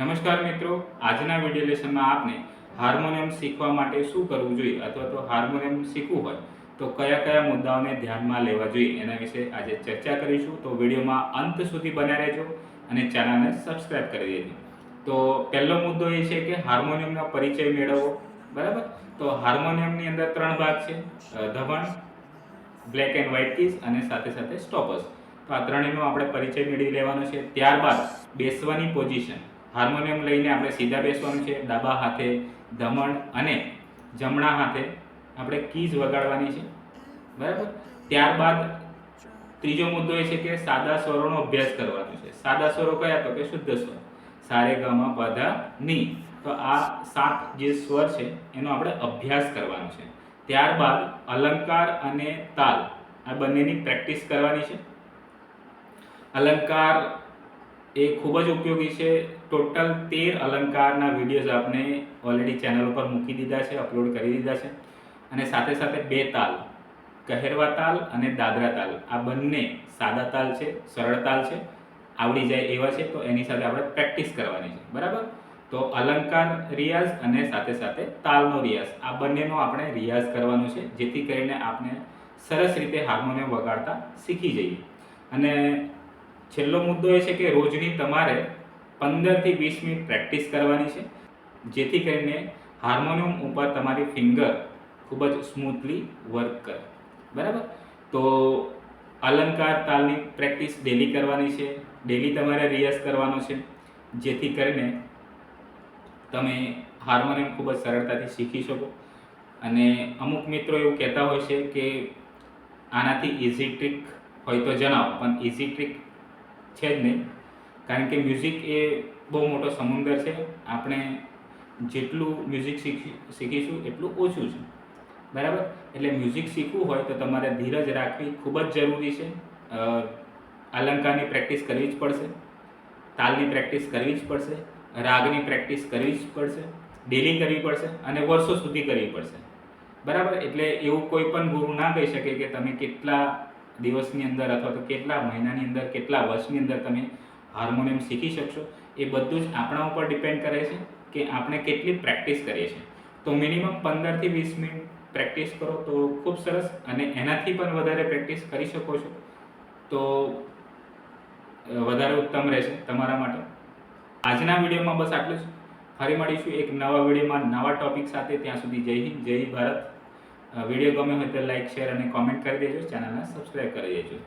નમસ્કાર મિત્રો આજના વીડિયો લેસનમાં આપને હાર્મોનિયમ શીખવા માટે શું કરવું જોઈએ અથવા તો હાર્મોનિયમ શીખવું હોય તો કયા કયા મુદ્દાઓને ધ્યાનમાં લેવા જોઈએ એના વિશે આજે ચર્ચા કરીશું. તો વિડીયોમાં અંત સુધી બન્યા રહેજો અને ચેનલને સબસ્ક્રાઇબ કરી દેજો. તો પહેલો મુદ્દો એ છે કે હાર્મોનિયમનો પરિચય મેળવવો બરાબર? તો હાર્મોનિયમની અંદર ત્રણ ભાગ છે અ, બ્લેક એન્ડ વ્હાઇટ કીઝ અને સાથે સાથે સ્ટોપર્સ તો આ ત્રણેયનો આપણે પરિચય મેળવી લેવાનો છે. ત્યારબાદ બેસવાની પોઝિશન. હાર્મોનિયમ લઈને આપણે સીધા બેસવાનું છે, ડાબા હાથે ધમણ અને જમણા હાથે આપણે કીઝ વગાડવાની છે. બરાબર? ત્યારબાદ ત્રીજો મુદ્દો એ છે કે સાદા સ્વરોનો અભ્યાસ કરવાનો છે. સાદા સ્વરો કયા તો કે શુદ્ધ સ્વર. સારે, ગમા પધા ની. તો આ સાત જે સ્વર છે, એનો આપણે અભ્યાસ કરવાનો છે. ત્યારબાદ અલંકાર અને તાલ. આ બંનેની પ્રેક્ટિસ કરવાની છે. અલંકાર એ ખૂબ જ ઉપયોગી છે. ટોટલ તેર અલંકારના વિડીયોઝ આપણે ઓલરેડી ચેનલ ઉપર મૂકી દીધા છે અપલોડ કરી દીધા છે. અને સાથે સાથે બે તાલ, કહેરવા તાલ અને દાદરા તાલ. આ બંને સાદા તાલ છે, સરળ તાલ છે, આવડી જાય એવા છે, તો એની સાથે આપણે પ્રેક્ટિસ કરવાની છે. બરાબર? તો અલંકાર રિયાઝ અને સાથે સાથે તાલનો રિયાઝ. આ બંનેનો આપણે રિયાઝ કરવાનો છે, જેથી કરીને આપણે સરસ રીતે હાર્મોનિયમ વગાડતા શીખી જઈએ. અને છેલ્લો મુદ્દો એ છે કે રોજની તમારે પંદરથી વીસ મિનિટ પ્રેક્ટિસ કરવાની છે, જેથી કરીને હાર્મોનિયમ ઉપર તમારી ફિંગર ખૂબ જ સ્મૂથલી વર્ક કરે. બરાબર? તો અલંકાર તાલની પ્રેક્ટિસ ડેલી કરવાની છે, ડેલી તમારે રિયાઝ કરવાનો છે, જેથી કરીને તમે હાર્મોનિયમ ખૂબ જ સરળતાથી શીખી શકો. અને અમુક મિત્રો એવું કહેતા હોય છે કે આનાથી ઇઝી ટ્રીક હોય તો જણાવો, પણ ઇઝી ટ્રીક છે જ નહીં. કારણ કે મ્યુઝિક એ બહુ મોટો સમુંદર છે. આપણે જેટલું મ્યુઝિક શીખી, શીખીશું એટલું ઓછું છે. બરાબર? એટલે મ્યુઝિક શીખવું હોય તો તમારે ધીરજ રાખવી ખૂબ જ જરૂરી છે. અલંકારની પ્રેક્ટિસ કરવી જ પડશે. તાલની પ્રેક્ટિસ કરવી જ પડશે. રાગની પ્રેક્ટિસ કરવી જ પડશે. ડેલી કરવી પડશે અને વર્ષો સુધી કરવી પડશે. બરાબર? એટલે એવું કોઈ પણ ગુરુ ના કહી શકે કે તમે કેટલા દિવસની અંદર અથવા તો કેટલા મહિનાની અંદર, કેટલા વર્ષની અંદર તમે હાર્મોનિયમ શીખી શકશો, એ બધું જ આપણા ઉપર ડિપેન્ડ કરે છે કે આપણે કેટલી પ્રેક્ટિસ કરીએ છીએ. તો મિનિમમ પંદરથી વીસ મિનિટ પ્રેક્ટિસ કરો તો ખૂબ સરસ અને એનાથી પણ વધારે પ્રેક્ટિસ કરી શકો છો. તો વધારે ઉત્તમ રહેશે તમારા માટે. આજના વિડીયોમાં બસ આટલું જ. ફરી મળીશું એક નવા વિડીયોમાં નવા ટોપિક સાથે. ત્યાં સુધી જય હિન્દ, જય ભારત. વીડિયો ગમે હોય તો લાઈક શેર અને કોમેન્ટ કરી દેજો. ચેનલને સબસ્ક્રાઈબ કરી દેજો.